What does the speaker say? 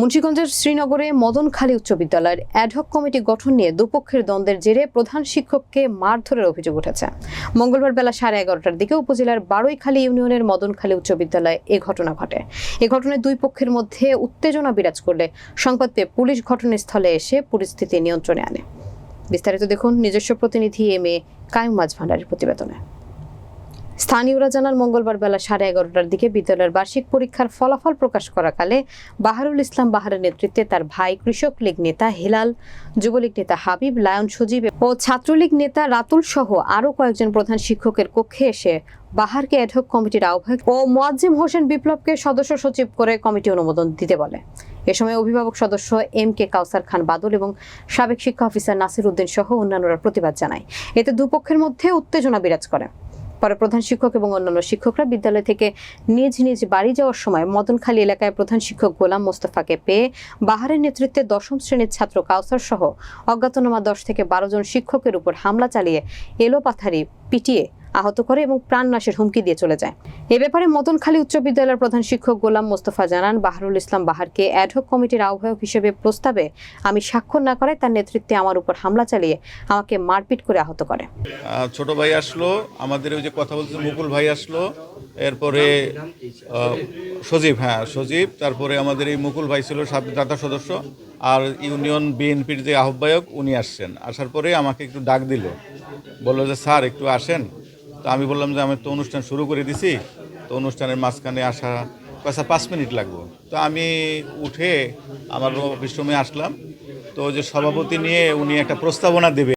মুন্সিগঞ্জের শ্রীনগরে মদনখালী উচ্চ বিদ্যালয়ের অ্যাডহক কমিটি গঠন নিয়ে দুপক্ষের দ্বন্দ্বের জেরে প্রধান শিক্ষককে মারধরের অভিযোগ উঠেছে। মঙ্গলবার বেলা সাড়ে এগারোটার দিকে উপজেলার বারৈখালী ইউনিয়নের মদনখালী উচ্চ বিদ্যালয়ে এ ঘটনা ঘটে। এ ঘটনায় দুই পক্ষের মধ্যে উত্তেজনা বিরাজ করলে সংবাদ পেয়ে পুলিশ ঘটনাস্থলে এসে পরিস্থিতি নিয়ন্ত্রণে আনে। বিস্তারিত দেখুন নিজস্ব প্রতিনিধি এম এ কায়ুম মাঝ ভান্ডারের প্রতিবেদনে। স্থানীয়রা জানান, মঙ্গলবার বেলা সাড়ে এগারোটার দিকে বিদ্যালয়ের বার্ষিক পরীক্ষার ফলাফল প্রকাশ করাকালে বাহারুল ইসলাম বাহারের নেতৃত্বে তার ভাই কৃষক লীগ নেতা হেলাল, যুবলীগ নেতা হাবিব, লায়ন সজীব ও ছাত্রলীগ নেতা রাতুল সহ আরও কয়েকজন প্রধান শিক্ষকের কক্ষে এসে বাহারকে অ্যাডহক কমিটির আহ্বায়ক ও মোয়াজ্জিম হোসেন বিপ্লবকে সদস্য সচিব করে কমিটি অনুমোদন দিতে বলে। এ সময় অভিভাবক সদস্য এম কে কাউসার খান বাদল এবং সাবেক শিক্ষা অফিসার নাসির উদ্দিন সহ অন্যান্যরা প্রতিবাদ জানায়। এতে দুপক্ষের মধ্যে উত্তেজনা বিরাজ করে। পরে প্রধান শিক্ষক এবং অন্যান্য শিক্ষকরা বিদ্যালয় থেকে নিজ নিজ বাড়ি যাওয়ার সময় মদনখালী এলাকায় প্রধান শিক্ষক গোলাম মোস্তফাকে পেয়ে বাহারের নেতৃত্বে দশম শ্রেণির ছাত্র কাউসার সহ অজ্ঞাতনামা দশ থেকে বারো জন শিক্ষকের উপর হামলা চালিয়ে এলোপাথারি পিটিয়ে আহত করে এবং প্রাণনাশের হুমকি দিয়ে চলে যায়। এ ব্যাপারে মদনখালী উচ্চ বিদ্যালয়ের প্রধান শিক্ষক গোলাম মোস্তফা জানান, বাহারুল ইসলাম বাহারকে অ্যাডহক কমিটির আহ্বায়ক হিসেবে প্রস্তাবে আমি স্বাক্ষর না করায় তার নেতৃত্বে আমার উপর হামলা চালিয়ে আমাকে মারপিট করে আহত করে। ছোট ভাই আসলো, আমাদের ওই যে কথা বলছে মুকুল ভাই আসলো, এরপরে সজীব হ্যাঁ সজীব, তারপরে আমাদের এই মুকুল ভাই ছিল দাতা সদস্য, আর ইউনিয়ন বিএনপির যে আহ্বায়ক উনি আসছেন। আসার পরে আমাকে একটু ডাক দিল, বলল যে, স্যার, একটু আসেন। তো আমি বললাম যে আমি তো অনুষ্ঠান শুরু করে দিছি। তো অনুষ্ঠানের মাঝখানে আসা কয়েকটা পাঁচ মিনিট লাগবো। তো আমি উঠে আমার অফিস রুমে আসলাম। তো যে সভাপতি নিয়ে উনি একটা প্রস্তাবনা দেবে।